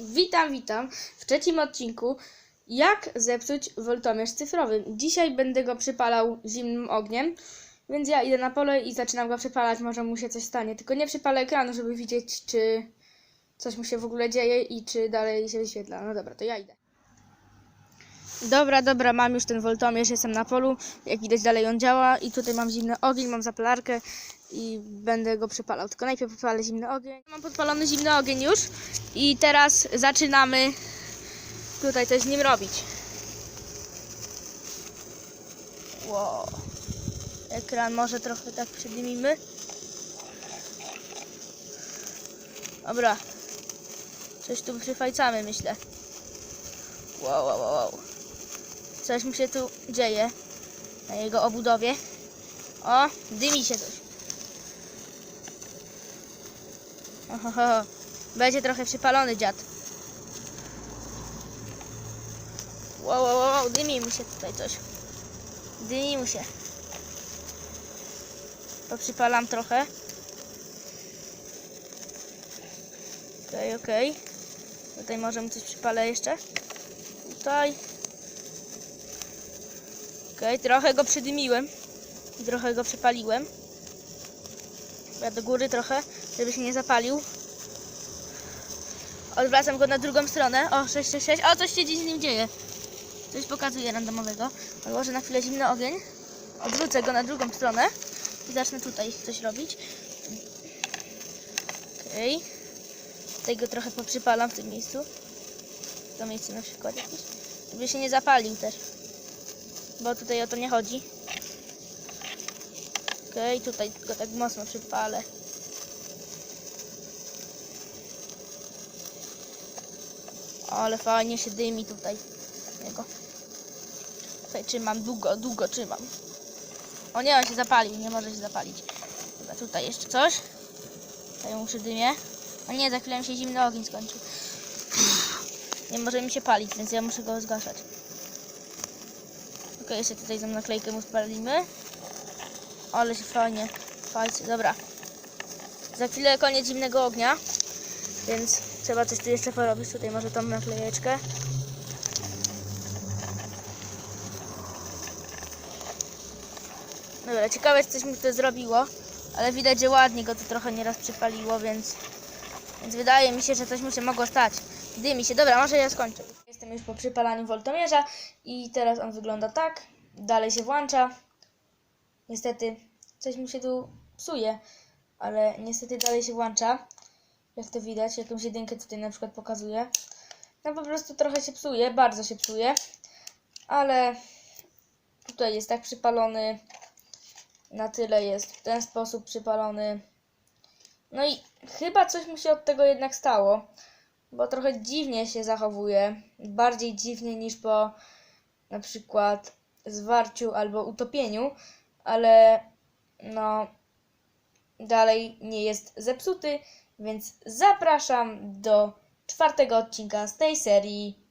Witam, witam w trzecim odcinku jak zepsuć woltomierz cyfrowy. Dzisiaj będę go przypalał zimnym ogniem, więc ja idę na pole i zaczynam go przypalać, może mu się coś stanie. Tylko nie przypalę ekranu, żeby widzieć, czy coś mu się w ogóle dzieje i czy dalej się wyświetla. No dobra, to ja idę. Dobra, dobra, mam już ten woltomierz, jestem na polu. Jak widać dalej on działa i tutaj mam zimny ogień, mam zapalarkę i będę go przypalał. Tylko najpierw podpalę zimny ogień. Mam podpalony zimny ogień już i teraz zaczynamy tutaj coś z nim robić. Wow. Ekran może trochę tak przydymimy. Dobra. Coś tu przyfajcamy, myślę. Wow, wow, wow. Coś mu się tu dzieje na jego obudowie. O, dymi się coś. Ohoho. Będzie trochę przypalony dziad. Wow, wow, wow, dymi mu się tutaj coś. Dymi mu się. Poprzypalam trochę. Okej, okej. Tutaj może mu coś przypalę jeszcze. Tutaj. Okej, trochę go przydymiłem. Trochę go przypaliłem. Ja do góry trochę, żeby się nie zapalił. Odwracam go na drugą stronę. O, 666. O, coś się dziś z nim dzieje. Coś pokazuje randomowego. Odłożę na chwilę zimny ogień. Odwrócę go na drugą stronę. I zacznę tutaj coś robić. Okej. Tutaj go trochę poprzypalam w tym miejscu. To miejsce na przykład jakieś. Żeby się nie zapalił też. Bo tutaj o to nie chodzi. Okej, tutaj go tak mocno przypalę. Ale fajnie się dymi tutaj. Jego. Tutaj trzymam, długo, długo trzymam. O nie, on się zapalił, nie może się zapalić. Dobra, tutaj jeszcze coś. Tutaj muszę dymię. O nie, za chwilę mi się zimny ogień skończył. Nie może mi się palić, więc ja muszę go zgaszać. Ok, jeszcze tutaj tą naklejkę mu spalimy. Ale się fajnie, fajnie, dobra. Za chwilę koniec zimnego ognia, więc trzeba coś tu jeszcze porobić. Tutaj może tą naklejeczkę. Dobra, ciekawe, coś mi to zrobiło, ale widać, że ładnie go to trochę nieraz przypaliło, więc, więc wydaje mi się, że coś mu się mogło stać. Dymi się. Dobra, może ja skończę. Jestem już po przypalaniu woltomierza i teraz on wygląda tak. Dalej się włącza. Niestety coś mu się tu psuje, ale niestety dalej się włącza. Jak to widać, jakąś jedynkę tutaj na przykład pokazuje. No po prostu trochę się psuje, bardzo się psuje, ale tutaj jest tak przypalony. Na tyle jest w ten sposób przypalony. No i chyba coś mu się od tego jednak stało, bo trochę dziwnie się zachowuje. Bardziej dziwnie niż po na przykład zwarciu albo utopieniu, ale no dalej nie jest zepsuty, więc zapraszam do czwartego odcinka z tej serii.